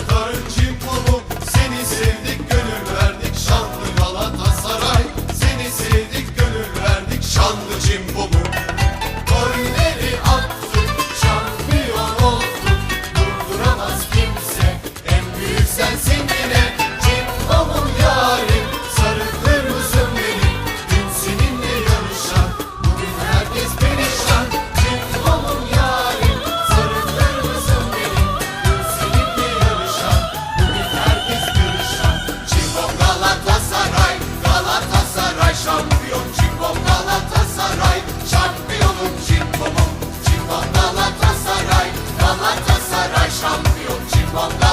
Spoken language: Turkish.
Aktarın çim Papa.